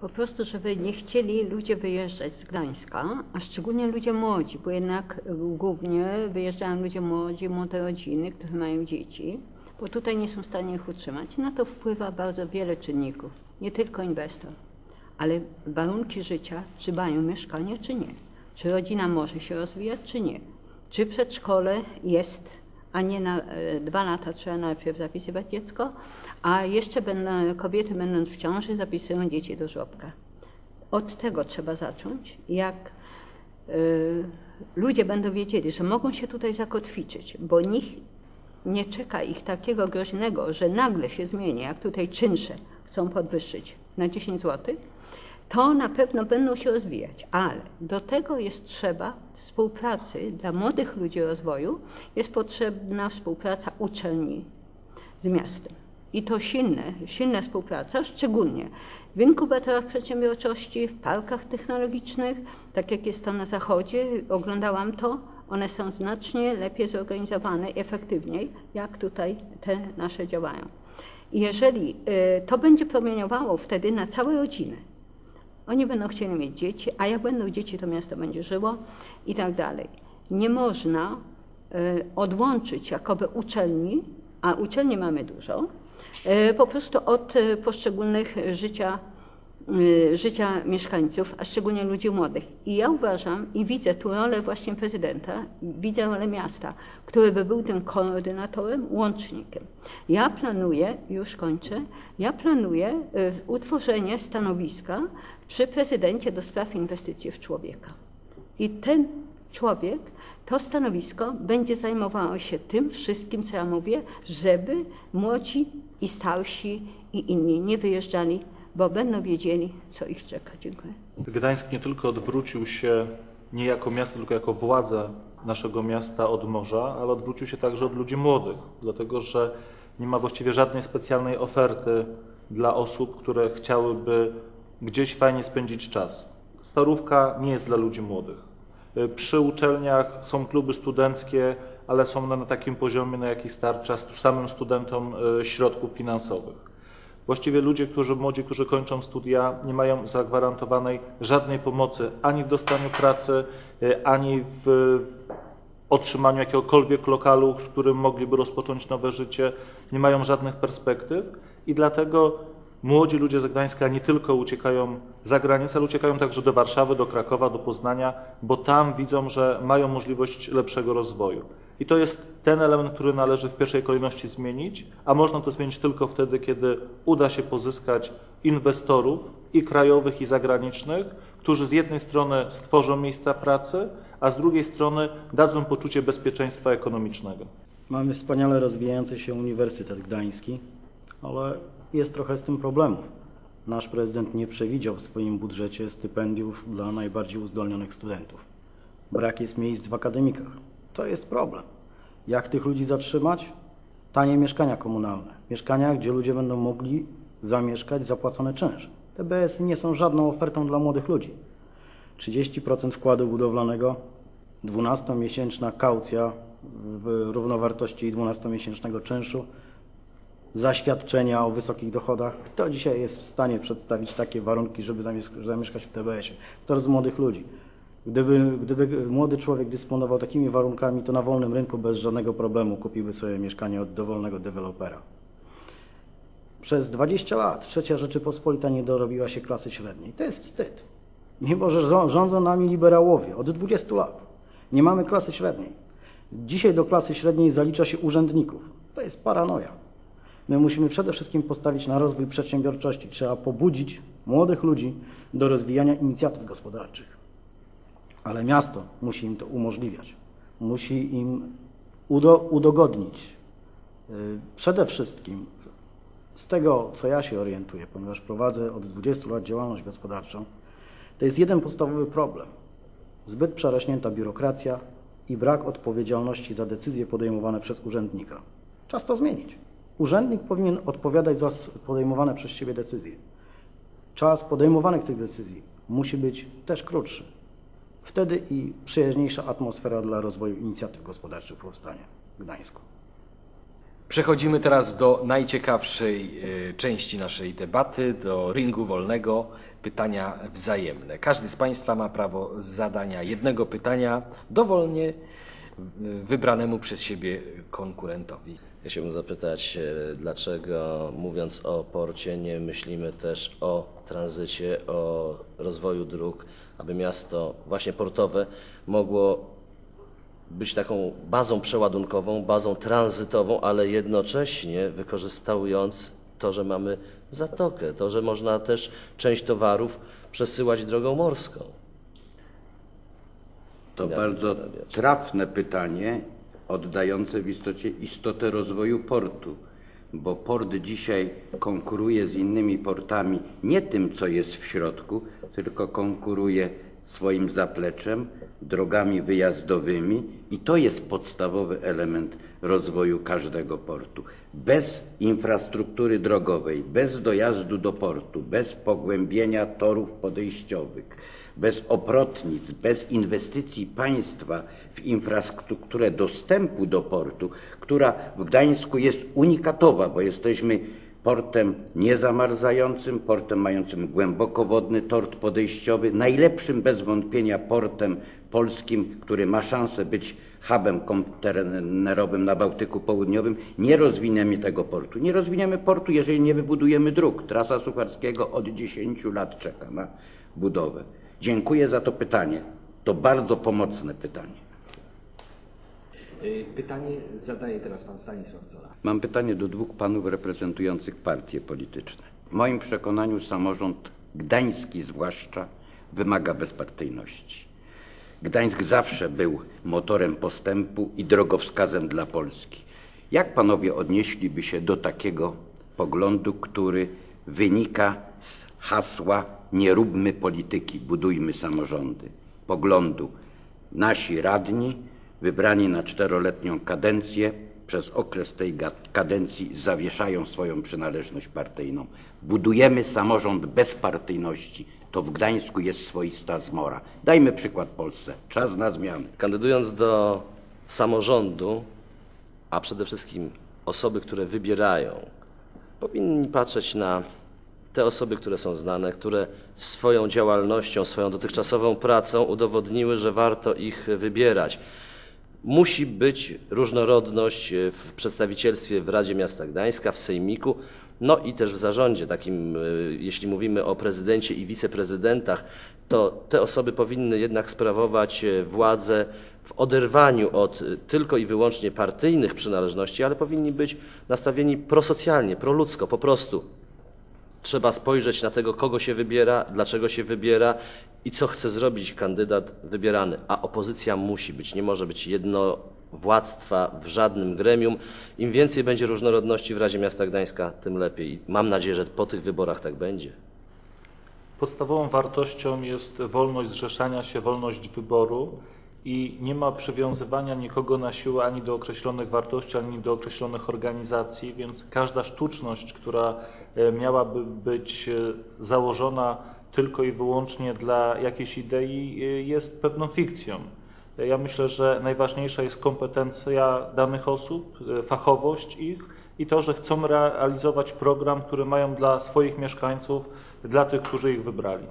Po prostu, żeby nie chcieli ludzie wyjeżdżać z Gdańska, a szczególnie ludzie młodzi, bo jednak y, głównie wyjeżdżają ludzie młodzi, młode rodziny, które mają dzieci, bo tutaj nie są w stanie ich utrzymać. Na to wpływa bardzo wiele czynników, nie tylko inwestor, ale warunki życia, czy mają mieszkanie, czy nie. Czy rodzina może się rozwijać, czy nie. Czy przedszkole jest, a nie na e, dwa lata trzeba najpierw zapisywać dziecko, a jeszcze będą, kobiety będąc w ciąży zapisują dzieci do żłobka. Od tego trzeba zacząć, jak y, ludzie będą wiedzieli, że mogą się tutaj zakotwiczyć, bo nikt nie czeka ich takiego groźnego, że nagle się zmieni, jak tutaj czynsze chcą podwyższyć na 10 zł, to na pewno będą się rozwijać, ale do tego jest trzeba współpracy dla młodych ludzi rozwoju, jest potrzebna współpraca uczelni z miastem. I to silne, silna współpraca, szczególnie w inkubatorach przedsiębiorczości, w parkach technologicznych, tak jak jest to na zachodzie, oglądałam to, one są znacznie lepiej zorganizowane i efektywniej, jak tutaj te nasze działają. I jeżeli y, to będzie promieniowało wtedy na całe rodziny, oni będą chcieli mieć dzieci, a jak będą dzieci, to miasto będzie żyło i tak dalej. Nie można y, odłączyć jakoby uczelni, a uczelni mamy dużo, y, po prostu od y, poszczególnych życia, życia mieszkańców, a szczególnie ludzi młodych. I ja uważam i widzę tu rolę właśnie prezydenta, widzę rolę miasta, który by był tym koordynatorem, łącznikiem. Ja planuję, już kończę, ja planuję utworzenie stanowiska przy prezydencie do spraw inwestycji w człowieka. I ten człowiek, to stanowisko będzie zajmowało się tym wszystkim, co ja mówię, żeby młodzi i starsi i inni nie wyjeżdżali, bo będą wiedzieli, co ich czeka. Dziękuję. Gdańsk nie tylko odwrócił się nie jako miasto, tylko jako władza naszego miasta od morza, ale odwrócił się także od ludzi młodych, dlatego że nie ma właściwie żadnej specjalnej oferty dla osób, które chciałyby gdzieś fajnie spędzić czas. Starówka nie jest dla ludzi młodych. Y, przy uczelniach są kluby studenckie, ale są one na takim poziomie, na jaki starcza samym studentom y, środków finansowych. Właściwie ludzie, którzy młodzi, którzy kończą studia, nie mają zagwarantowanej żadnej pomocy ani w dostaniu pracy, y, ani w, w otrzymaniu jakiegokolwiek lokalu, z którym mogliby rozpocząć nowe życie, nie mają żadnych perspektyw i dlatego Młodzi ludzie z Gdańska nie tylko uciekają za granicę, ale uciekają także do Warszawy, do Krakowa, do Poznania, bo tam widzą, że mają możliwość lepszego rozwoju. I to jest ten element, który należy w pierwszej kolejności zmienić, a można to zmienić tylko wtedy, kiedy uda się pozyskać inwestorów i krajowych, i zagranicznych, którzy z jednej strony stworzą miejsca pracy, a z drugiej strony dadzą poczucie bezpieczeństwa ekonomicznego. Mamy wspaniale rozwijający się Uniwersytet Gdański, ale jest trochę z tym problemów. Nasz prezydent nie przewidział w swoim budżecie stypendiów dla najbardziej uzdolnionych studentów. Brak jest miejsc w akademikach. To jest problem. Jak tych ludzi zatrzymać? Tanie mieszkania komunalne. Mieszkania, gdzie ludzie będą mogli zamieszkać zapłacone czynsz. Te BS nie są żadną ofertą dla młodych ludzi. 30% wkładu budowlanego, 12-miesięczna kaucja w równowartości 12-miesięcznego czynszu, zaświadczenia o wysokich dochodach. Kto dzisiaj jest w stanie przedstawić takie warunki, żeby zamieszkać w TBS-ie? Kto z młodych ludzi? Gdyby, gdyby młody człowiek dysponował takimi warunkami, to na wolnym rynku bez żadnego problemu kupiłby sobie mieszkanie od dowolnego dewelopera. Przez 20 lat trzecia Rzeczypospolita nie dorobiła się klasy średniej. To jest wstyd. Mimo, że rządzą nami liberałowie od 20 lat. Nie mamy klasy średniej. Dzisiaj do klasy średniej zalicza się urzędników. To jest paranoja. My musimy przede wszystkim postawić na rozwój przedsiębiorczości. Trzeba pobudzić młodych ludzi do rozwijania inicjatyw gospodarczych. Ale miasto musi im to umożliwiać. Musi im udo udogodnić. Y, przede wszystkim z tego, co ja się orientuję, ponieważ prowadzę od 20 lat działalność gospodarczą, to jest jeden podstawowy problem. Zbyt przerośnięta biurokracja i brak odpowiedzialności za decyzje podejmowane przez urzędnika. Czas to zmienić. Urzędnik powinien odpowiadać za podejmowane przez siebie decyzje. Czas podejmowanych tych decyzji musi być też krótszy. Wtedy i przyjaźniejsza atmosfera dla rozwoju inicjatyw gospodarczych powstanie w Gdańsku. Przechodzimy teraz do najciekawszej y, części naszej debaty, do ringu wolnego. pytania wzajemne. Każdy z Państwa ma prawo zadania jednego pytania dowolnie wybranemu przez siebie konkurentowi. Ja chciałbym zapytać, e, dlaczego mówiąc o porcie nie myślimy też o tranzycie, o rozwoju dróg, aby miasto właśnie portowe mogło być taką bazą przeładunkową, bazą tranzytową, ale jednocześnie wykorzystując to, że mamy zatokę, to, że można też część towarów przesyłać drogą morską. To bardzo trafne pytanie, oddające w istocie istotę rozwoju portu, bo port dzisiaj konkuruje z innymi portami nie tym, co jest w środku, tylko konkuruje swoim zapleczem, drogami wyjazdowymi i to jest podstawowy element rozwoju każdego portu. Bez infrastruktury drogowej, bez dojazdu do portu, bez pogłębienia torów podejściowych, bez oprotnic, bez inwestycji państwa w infrastrukturę dostępu do portu, która w Gdańsku jest unikatowa, bo jesteśmy portem niezamarzającym, portem mającym głębokowodny tort podejściowy, najlepszym bez wątpienia portem polskim, który ma szansę być hubem kontenerowym na Bałtyku Południowym. Nie rozwiniemy tego portu. Nie rozwiniemy portu, jeżeli nie wybudujemy dróg. Trasa Sucharskiego od 10 lat czeka na budowę. Dziękuję za to pytanie. To bardzo pomocne pytanie. Y, Pytanie zadaje teraz pan Stanisław Cola. Mam pytanie do dwóch panów reprezentujących partie polityczne. W moim przekonaniu samorząd gdański zwłaszcza wymaga bezpartyjności. Gdańsk zawsze był motorem postępu i drogowskazem dla Polski. Jak panowie odnieśliby się do takiego poglądu, który wynika z hasła nie róbmy polityki, budujmy samorządy? Poglądu nasi radni wybrani na czteroletnią kadencję przez okres tej kadencji zawieszają swoją przynależność partyjną. Budujemy samorząd bez partyjności. To w Gdańsku jest swoista zmora. Dajmy przykład Polsce. Czas na zmiany. Kandydując do samorządu, a przede wszystkim osoby, które wybierają, powinni patrzeć na te osoby, które są znane, które swoją działalnością, swoją dotychczasową pracą udowodniły, że warto ich wybierać. Musi być różnorodność w przedstawicielstwie w Radzie Miasta Gdańska, w Sejmiku, no i też w zarządzie takim, e, jeśli mówimy o prezydencie i wiceprezydentach, to te osoby powinny jednak sprawować e, władzę w oderwaniu od e, tylko i wyłącznie partyjnych przynależności, ale powinni być nastawieni prosocjalnie, proludzko, po prostu. Trzeba spojrzeć na tego, kogo się wybiera, dlaczego się wybiera i co chce zrobić kandydat wybierany. A opozycja musi być, nie może być jednowładztwa w żadnym gremium. Im więcej będzie różnorodności w Radzie Miasta Gdańska, tym lepiej. I mam nadzieję, że po tych wyborach tak będzie. Podstawową wartością jest wolność zrzeszania się, wolność wyboru i nie ma przywiązywania nikogo na siłę ani do określonych wartości, ani do określonych organizacji, więc każda sztuczność, która e, miałaby być e, założona tylko i wyłącznie dla jakiejś idei, e, jest pewną fikcją. Ja myślę, że najważniejsza jest kompetencja danych osób, e, fachowość ich i to, że chcą realizować program, który mają dla swoich mieszkańców, dla tych, którzy ich wybrali.